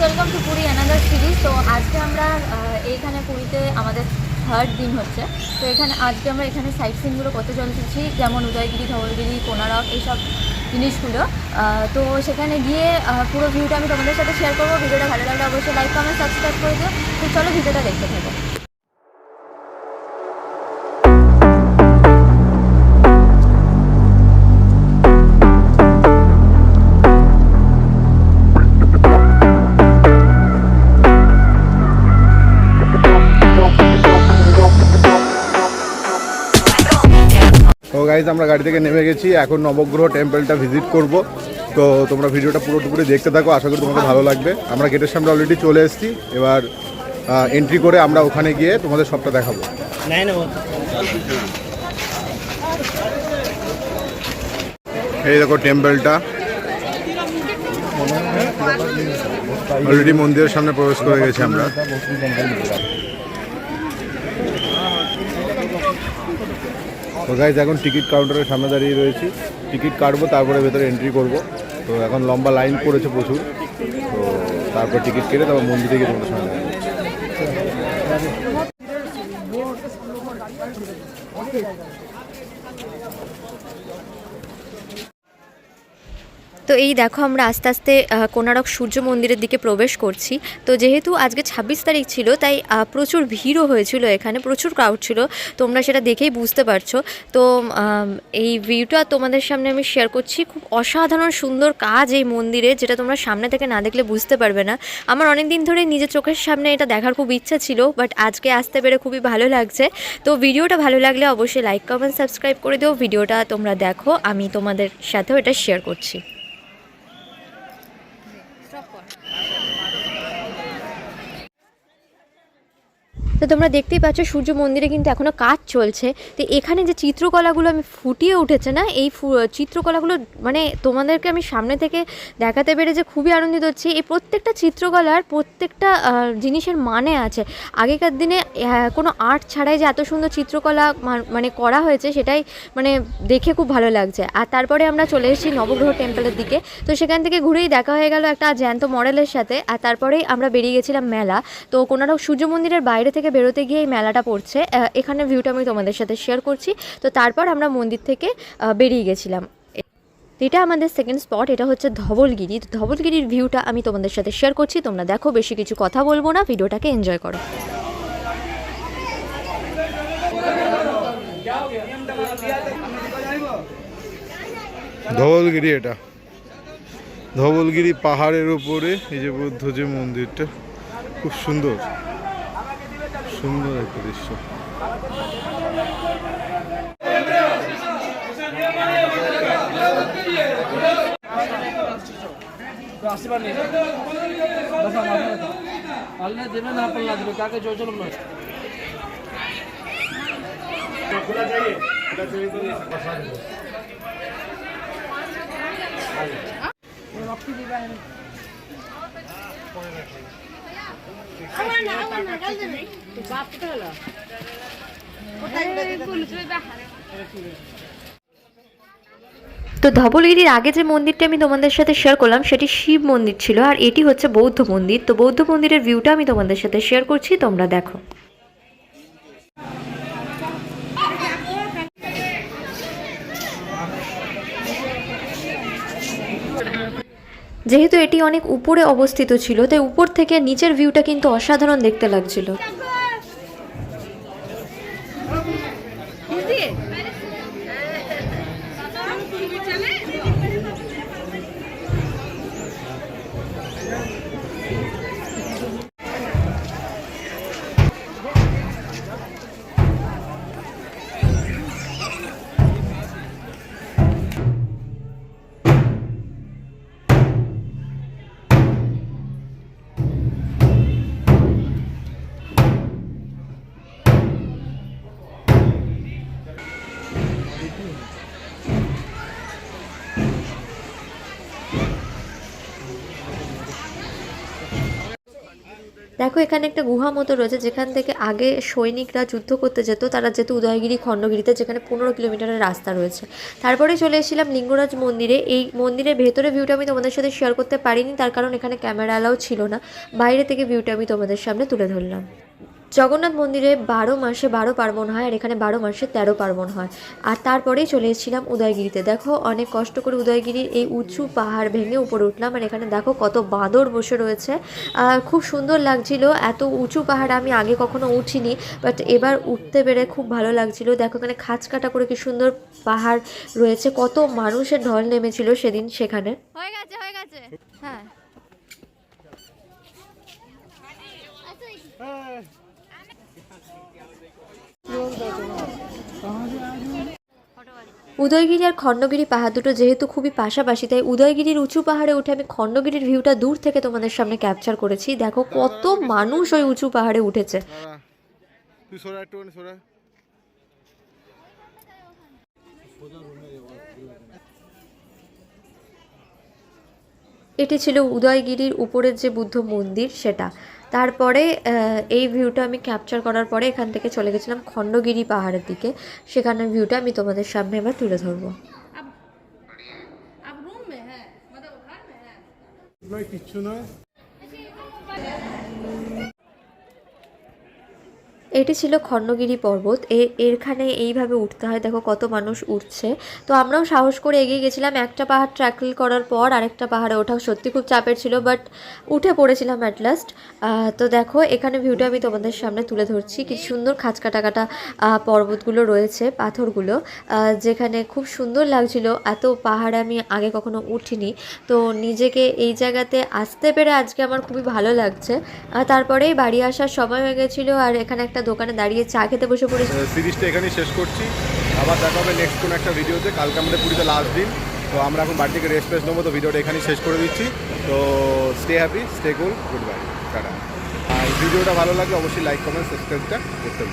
Welcome to Puri another series তো আজকে আমরা এইখানে পুরীতে আমাদের থার্ড দিন হচ্ছে। তো এখানে আজকে আমরা এখানে সাইট সিনগুলো করতে চলেছি, যেমন উদয়গিরি, ধবলগিরি, কোনারক, এইসব জিনিসগুলো। তো সেখানে গিয়ে পুরো ভিউটা আমি তোমাদের সাথে শেয়ার করব। ভিডিওটা ভালো লাগলে অবশ্যই লাইক কমেন্ট সাবস্ক্রাইব করে দিও। তো চলো ভিডিওটা দেখতে থাকো। গাইজ আমরা গাড়ি থেকে নেমে গেছি। এখন নবগ্রহ টেম্পলটা ভিজিট করব। তো তোমরা ভিডিওটা পুরোপুরি দেখতে থাকো আশা করি তোমাদের ভালো লাগবে। আমরা গেটের সামনে অলরেডি চলে এসেছি। এবার এন্ট্রি করে আমরা ওখানে গিয়ে তোমাদের সবটা দেখাবো। এই দেখো টেম্পলটা অলরেডি মন্দিরের সামনে প্রবেশ করে গেছি আমরা। তো গাইজ এখন টিকিট কাউন্টারের সামনে দাঁড়িয়ে রয়েছি। টিকিট কাটবো, তারপরে ভেতরে এন্ট্রি করব। তো এখন লম্বা লাইন পড়েছে প্রচুর। তো তারপর টিকিট কেটে তারপর মন্দিরে গিয়ে তোমাদের সামনে দেখা তো এই দেখো আমরা আস্তে আস্তে কোনারক সূর্য মন্দিরের দিকে প্রবেশ করছি। তো যেহেতু আজকে ছাব্বিশ তারিখ ছিল, তাই প্রচুর ভিড়ও হয়েছিল এখানে, প্রচুর ক্রাউড ছিল। তোমরা সেটা দেখেই বুঝতে পারছ। তো এই ভিউটা তোমাদের সামনে আমি শেয়ার করছি। খুব অসাধারণ সুন্দর কাজ এই মন্দিরে, যেটা তোমরা সামনে থেকে না দেখলে বুঝতে পারবে না। আমার অনেক দিন ধরে নিজের চোখের সামনে এটা দেখার খুব ইচ্ছা ছিল বাট আজকে আসতে পেরে খুবই ভালো লাগছে। তো ভিডিওটা ভালো লাগলে অবশ্যই লাইক কমেন্ট সাবস্ক্রাইব করে দিও। ভিডিওটা তোমরা দেখো, আমি তোমাদের সাথেও এটা শেয়ার করছি। Yeah. তো তোমরা দেখতেই পাচ্ছ সূর্য মন্দিরে কিন্তু এখনও কাজ চলছে। তো এখানে যে চিত্রকলাগুলো আমি ফুটিয়ে উঠেছে না, এই চিত্রকলাগুলো মানে তোমাদেরকে আমি সামনে থেকে দেখাতে পেরে যে খুবই আনন্দিত হচ্ছি। এই প্রত্যেকটা চিত্রকলার প্রত্যেকটা জিনিসের মানে আছে। আগেকার দিনে কোনো আর্ট ছাড়াই যে এত সুন্দর চিত্রকলা মানে করা হয়েছে, সেটাই মানে দেখে খুব ভালো লাগছে। আর তারপরে আমরা চলে এসেছি নবগ্রহ টেম্পলের দিকে। তো সেখান থেকে ঘুরেই দেখা হয়ে গেল একটা জ্যান্ত মডেলের সাথে। আর তারপরেই আমরা বেরিয়ে গেছিলাম মেলা। তো কোনারক সূর্য মন্দিরের বাইরে থেকে বেরোতে গিয়ে এই মেলাটা পড়ছে। এখানে ভিউটা আমি তোমাদের সাথে শেয়ার করছি। তো তারপর আমরা মন্দির থেকে বেরিয়ে গেছিলাম। এটা আমাদের সেকেন্ড স্পট এটা হচ্ছে ধবলগিরি। ধবলগিরির ভিউটা আমি তোমাদের সাথে শেয়ার করছি। তোমরা দেখো, বেশি কিছু কথা বলব না, ভিডিওটাকে এনজয় করো। ধবলগিরি এটা। ধবলগিরি পাহাড়ের উপরে, এই যে বুদ্ধ যে মন্দিরটা, খুব সুন্দর। সুন্দর একটা দৃশ্য। আল্লাহ দেবে না আপনার লাগবে কাকে চলছিলাম না রক্তি দিবেন। তো ধবলগিরির আগে যে মন্দিরটি আমি তোমাদের সাথে শেয়ার করলাম, সেটি শিব মন্দির ছিল, আর এটি হচ্ছে বৌদ্ধ মন্দির। তো বৌদ্ধ মন্দিরের ভিউটা আমি তোমাদের সাথে শেয়ার করছি, তোমরা দেখো। যেহেতু এটি অনেক উপরে অবস্থিত ছিল, তাই উপর থেকে নিচের ভিউটা কিন্তু অসাধারণ দেখতে লাগছিল। দেখো, এখানে একটা গুহা মতো রয়েছে, যেখান থেকে আগে সৈনিকরা যুদ্ধ করতে যেত। তারা যেত উদয়গিরি, খণ্ডগিরিতে, যেখানে পনেরো কিলোমিটারের রাস্তা রয়েছে। তারপরে চলে এসেছিলাম লিঙ্গরাজ মন্দিরে। এই মন্দিরের ভেতরে ভিউটা আমি তোমাদের সাথে শেয়ার করতে পারিনি, তার কারণ এখানে ক্যামেরা অ্যালাও ছিল না। বাইরে থেকে ভিউটা আমি তোমাদের সামনে তুলে ধরলাম। জগন্নাথ মন্দিরে বারো মাসে বারো পার্বণ হয় আর এখানে বারো মাসে তেরো পার্বণ হয়। আর তারপরেই চলে এসেছিলাম উদয়গিরিতে। দেখো অনেক কষ্ট করে উদয়গিরির এই উঁচু পাহাড় ভেঙে উপরে উঠলাম আর এখানে দেখো কত বাঁদর বসে রয়েছে। আর খুব সুন্দর লাগছিল এত উঁচু পাহাড় আমি আগে কখনো উঠিনি বাট এবার উঠতে পেরে খুব ভালো লাগছিল। দেখো এখানে খাঁচ কাটা করে কি সুন্দর পাহাড় রয়েছে কত মানুষের ঢল নেমেছিল সেদিন সেখানে। হয়ে গেছে হয়ে গেছে। হ্যাঁ। উদয়গিরি আর খণ্ডগিরি পাহাড় দুটো যেহেতু খুবই পাশাপাশি, তাই উদয়গিরির উঁচু পাহাড়ে উঠে আমি খণ্ডগিরির ভিউটা দূর থেকে তোমাদের সামনে ক্যাপচার করেছি। দেখো কত মানুষ ওই উঁচু পাহাড়ে উঠেছে। এটি ছিল উদয়গিরির উপরের যে বুদ্ধ মন্দির, সেটা। তারপরে এই ভিউটা আমি ক্যাপচার করার পরে এখান থেকে চলে গেছিলাম খণ্ডগিরি পাহাড়ের দিকে। সেখানের ভিউটা আমি তোমাদের সামনে এবার তুলে ধরবো। কিছু নয়। এটি ছিল খণ্ডগিরি পর্বত। এ, এরখানে এইভাবে উঠতে হয়। দেখো কত মানুষ উঠছে। তো আমরাও সাহস করে এগিয়ে গেছিলাম। একটা পাহাড় ট্র্যাকল করার পর আরেকটা পাহাড়ে ওঠা সত্যি খুব চাপের ছিল, বাট উঠে পড়েছিলাম অ্যাট লাস্ট তো দেখো, এখানে ভিউটা আমি তোমাদের সামনে তুলে ধরছি। কি সুন্দর খাঁচ কাটা পর্বতগুলো রয়েছে, পাথরগুলো। যেখানে খুব সুন্দর লাগছিল। এত পাহাড়ে আমি আগে কখনো উঠিনি। তো নিজেকে এই জায়গাতে আসতে পেরে আজকে আমার খুবই ভালো লাগছে। তারপরেই বাড়ি আসার সময় হয়ে গেছিল আর এখানে একটা দোকানে দাঁড়িয়ে চা খেতে বসে পড়েছি। সিরিজটা এখানেই শেষ করছি। আবার দেখা হবে নেক্সট কোনো একটা ভিডিওতে কালকে আমাদের পুরীতে লাস্ট দিন। তো আমরা এখন বাড়ি থেকে রেস্ট ফেস্ট নেব, তো ভিডিওটা এখানেই শেষ করে দিচ্ছি। তো stay happy stay cool good bye tata. আর ভিডিওটা ভালো লাগে অবশ্যই লাইক কমেন্ট সাবস্ক্রাইবটা করতে।